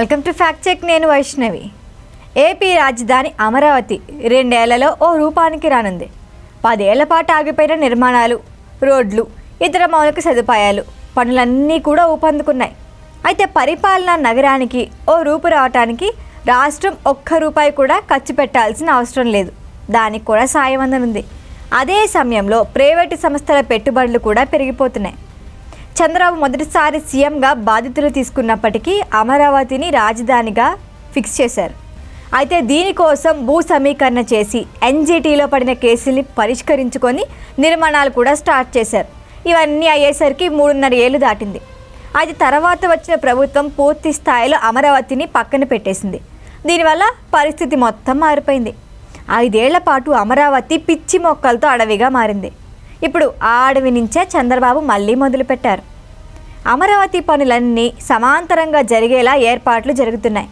Welcome to fact check నేను Vaishnavi. AP రాజధాని అమరావతి రెండేళ్ళలో ఓ రూపానికి రానుంది. పదేళ్ళ పాటు ఆగిపోయిన నిర్మాణాలు రోడ్లు ఇతర మౌలిక సదుపాయాలు పనులన్నీ కూడా ఊపందుకున్నాయి. అయితే పరిపాలనా నగరానికి ఓ రూపు రావటానికి రాష్ట్రం ఒక్క రూపాయి కూడా ఖర్చు పెట్టాల్సిన అవసరం లేదు. దానికి కూడా సాయం అందనుంది. అదే సమయంలో ప్రైవేటు సంస్థల పెట్టుబడులు కూడా పెరిగిపోతున్నాయి. చంద్రబాబు మొదటిసారి సీఎంగా బాధ్యతలు తీసుకున్నప్పటికీ అమరావతిని రాజధానిగా ఫిక్స్ చేశారు. అయితే దీనికోసం భూ సమీకరణ చేసి ఎన్జీటీలో పడిన కేసుల్ని పరిష్కరించుకొని నిర్మాణాలు కూడా స్టార్ట్ చేశారు. ఇవన్నీ అయ్యేసరికి మూడున్నర ఏళ్ళు దాటింది. అయితే తర్వాత వచ్చిన ప్రభుత్వం పూర్తి స్థాయిలో అమరావతిని పక్కన పెట్టేసింది. దీనివల్ల పరిస్థితి మొత్తం మారిపోయింది. ఐదేళ్ళ పాటు అమరావతి పిచ్చి మొక్కలతో అడవిగా మారింది. ఇప్పుడు ఆ అడవి నుంచే చంద్రబాబు మళ్ళీ మొదలుపెట్టారు. అమరావతి పనులన్నీ సమాంతరంగా జరిగేలా ఏర్పాట్లు జరుగుతున్నాయి.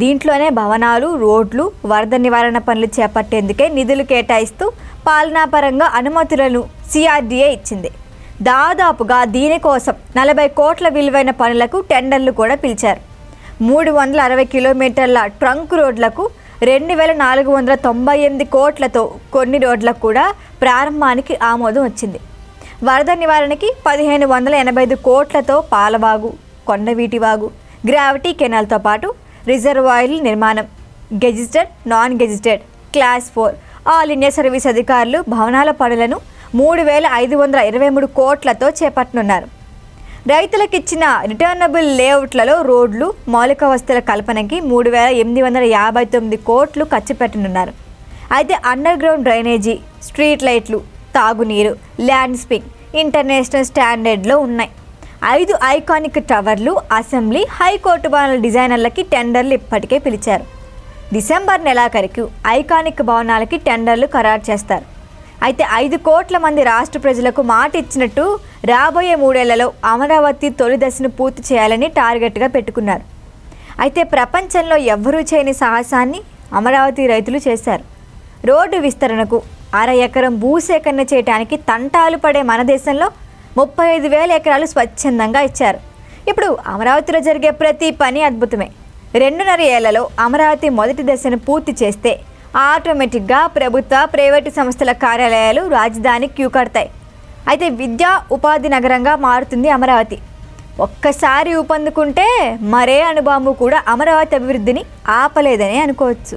దీంట్లోనే భవనాలు రోడ్లు వరద నివారణ పనులు చేపట్టేందుకే నిధులు కేటాయిస్తూ పాలనాపరంగా అనుమతులను సిఆర్డీఏ ఇచ్చింది. దాదాపుగా దీనికోసం నలభై కోట్ల విలువైన పనులకు టెండర్లు కూడా పిలిచారు. మూడు వందల అరవై కిలోమీటర్ల ట్రంక్ రోడ్లకు రెండు వేల నాలుగు వందల తొంభై ఎనిమిది కోట్లతో కొన్ని రోడ్లకు కూడా ప్రారంభానికి ఆమోదం వచ్చింది. వరద నివారణకి పదిహేను వందల ఎనభై ఐదు కోట్లతో పాలవాగు కొండవీటివాగు గ్రావిటీ కెనాల్తో పాటు రిజర్వాయర్ల నిర్మాణం. Gazetted non gazetted class four all India service అధికారులు భవనాల పనులను మూడు వేల ఐదు వందల ఇరవై మూడు కోట్లతో చేపట్టనున్నారు. రైతులకు ఇచ్చిన రిటర్నబుల్ లేఅవుట్లలో రోడ్లు మౌలిక వస్తువుల కల్పనకి మూడు వేల ఎనిమిది వందల యాభై తొమ్మిది కోట్లు ఖర్చు పెట్టనున్నారు. అయితే అండర్ గ్రౌండ్ డ్రైనేజీ స్ట్రీట్ లైట్లు తాగునీరు ల్యాండ్స్పింగ్ ఇంటర్నేషనల్ స్టాండర్డ్లో ఉన్నాయి. ఐదు ఐకానిక్ టవర్లు అసెంబ్లీ హైకోర్టు భవనాల డిజైనర్లకి టెండర్లు ఇప్పటికే పిలిచారు. డిసెంబర్ నెలాఖరికి ఐకానిక్ భవనాలకి టెండర్లు ఖరారు చేస్తారు. అయితే ఐదు కోట్ల మంది రాష్ట్ర ప్రజలకు మాట ఇచ్చినట్టు రాబోయే మూడేళ్ళలో అమరావతి తొలి దశను పూర్తి చేయాలని టార్గెట్గా పెట్టుకున్నారు. అయితే ప్రపంచంలో ఎవ్వరూ చేయని సాహసాన్ని అమరావతి రైతులు చేశారు. రోడ్డు విస్తరణకు అర ఎకరం భూసేకరణ చేయడానికి తంటాలు పడే మన దేశంలో ముప్పై ఐదు వేల ఎకరాలు స్వచ్ఛందంగా ఇచ్చారు. ఇప్పుడు అమరావతిలో జరిగే ప్రతి పని అద్భుతమే. రెండున్నర ఏళ్ళలో అమరావతి మొదటి దశను పూర్తి చేస్తే ఆటోమేటిక్గా ప్రభుత్వ ప్రైవేటు సంస్థల కార్యాలయాలు రాజధాని క్యూ కడతాయి. అయితే విద్యా ఉపాధి నగరంగా మారుతుంది అమరావతి. ఒక్కసారి ఊపందుకుంటే మరే అణుబాంబు కూడా అమరావతి అభివృద్ధిని ఆపలేదని అనుకోవచ్చు.